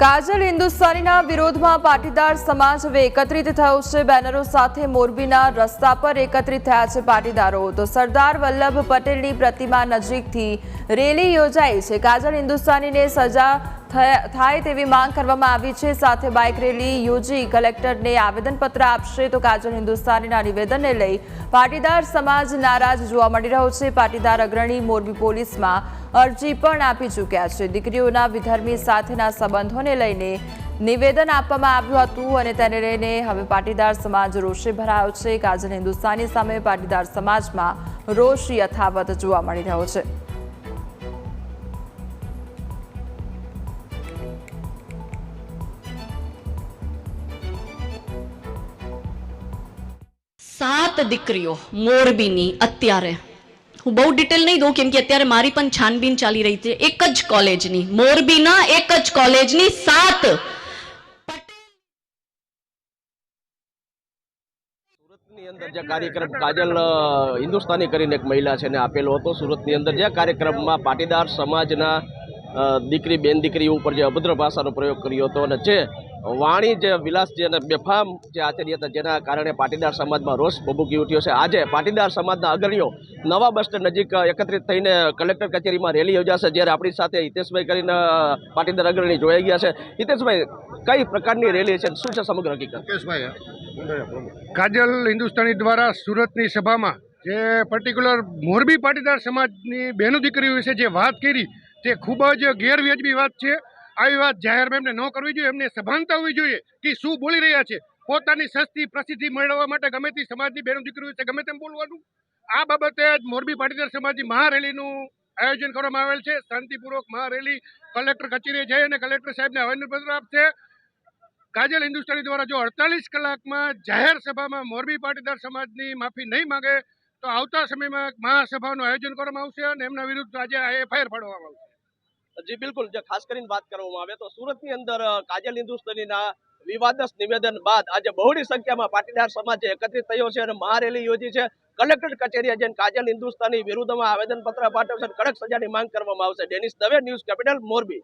કાજલ હિન્દુસ્તાનીના વિરોધમાં પાટીદાર સમાજ હવે એકત્રિત થયો છે. બેનરો સાથે મોરબીના રસ્તા પર એકત્રિત થયા છે પાટીદારો. તો સરદાર વલ્લભ પટેલની પ્રતિમા નજીકથી રેલી યોજાઈ છે. કાજલ હિન્દુસ્તાનીને સજા થયા- તેવી માંગ કરવામાં આવી છે. સાથે બાઇક રેલી, યોજી કલેક્ટરને આવેદનપત્ર આપશે તો કાજલ હિન્દુસ્તાનીના નિવેદનને લઈ પાટીદાર સમાજ નારાજ જોવા મળી રહ્યો છે. પાટીદાર અગ્રણી મોરબી પોલીસમાં અરજી પણ આપી ચૂક્યા છે. દીકરીઓના વિધર્મી સાથેના સંબંધોને લઈને નિવેદન આપવામાં આવ્યું હતું અને તેને લઈને હવે પાટીદાર સમાજ રોષે ભરાયો છે. કાજલ હિન્દુસ્તાની સામે પાટીદાર સમાજમાં રોષ યથાવત જોવા મળી રહ્યો છે. સાત દીકરીઓ મોરબીની અત્યારે. હું બહુ ડિટેલ નહીં દઉં કેમ કે અત્યારે મારી પણ છાનબીન ચાલી રહી છે. એક જ કોલેજની મોરબીના એક જ કોલેજની સાત. સુરતની અંદર જે કાર્યક્રમ કાજલ હિન્દુસ્તાની કરીને એક મહિલા છે ને આપેલો હતો. સુરતની અંદર જે કાર્યક્રમમાં પાટીદાર સમાજના દીકરી, બેન દીકરી ઉપર જે અભદ્ર ભાષાનો પ્રયોગ કર્યો હતો અને જે વાણી જે વિલાસ જે અને બેફામ જે આચરી હતા, જેના કારણે પાટીદાર સમાજમાં રોષ ભભૂકી ઉઠ્યો છે. આજે પાટીદાર સમાજના અગ્રણીઓ નવા બસ સ્ટેન્ડ નજીક એકત્રિત થઈને કલેક્ટર કચેરીમાં રેલી યોજાશે, જ્યારે આપણી સાથે હિતેશભાઈ કરીને પાટીદાર અગ્રણી જોડાઈ ગયા છે. હિતેશભાઈ, કઈ પ્રકારની રેલી છે? શું છે સમગ્ર હકીકત? કાજલ હિન્દુસ્તાની દ્વારા સુરતની સભામાં જે પર્ટિક્યુલર મોરબી પાટીદાર સમાજની બહેનો દીકરીઓ વિશે જે વાત કરી તે ખૂબ જ ગેરવ્યાજબી વાત છે. આવી વાત જાહેરમાં એમને ન કરવી જોઈએ, એમને સભાનતા હોવી જોઈએ કે શું બોલી રહ્યા છે. પોતાની સસ્તી પ્રસિદ્ધિ મેળવવા માટે ગમે તે સમાજની બહેનો દીકરીઓ છે ગમે તેમ બોલવાનું. આ બાબતે જ મોરબી પાટીદાર સમાજની મહારેલીનું આયોજન કરવામાં આવેલ છે. શાંતિપૂર્વક મહારેલી કલેક્ટર કચેરીએ જઈ અને કલેક્ટર સાહેબને આવેદનપત્ર આપશે. કાજલ હિન્દુસ્તાની દ્વારા જો અડતાલીસ કલાકમાં જાહેર સભામાં મોરબી પાટીદાર સમાજની માફી નહીં માંગે, તો આવતા સમયમાં મહાસભાનું આયોજન કરવામાં આવશે અને એમના વિરુદ્ધ આજે એફઆઈઆર ફાડવામાં આવશે. જી, બિલકુલ. જે ખાસ કરીને વાત કરવામાં આવે તો સુરતની અંદર કાજલ હિન્દુસ્તાનીના વિવાદસ નિવેદન બાદ આજે બહોળી સંખ્યામાં પાટીદાર સમાજ એકત્રિત થયો છે અને મહારેલી યોજી છે. કલેક્ટર કચેરીએ જઈને કાજલ હિન્દુસ્તાની વિરુદ્ધમાં આવેદનપત્ર પાઠવશે કડક સજાની માંગ કરવામાં આવશે. Dennis Dave, news capital, Morbi.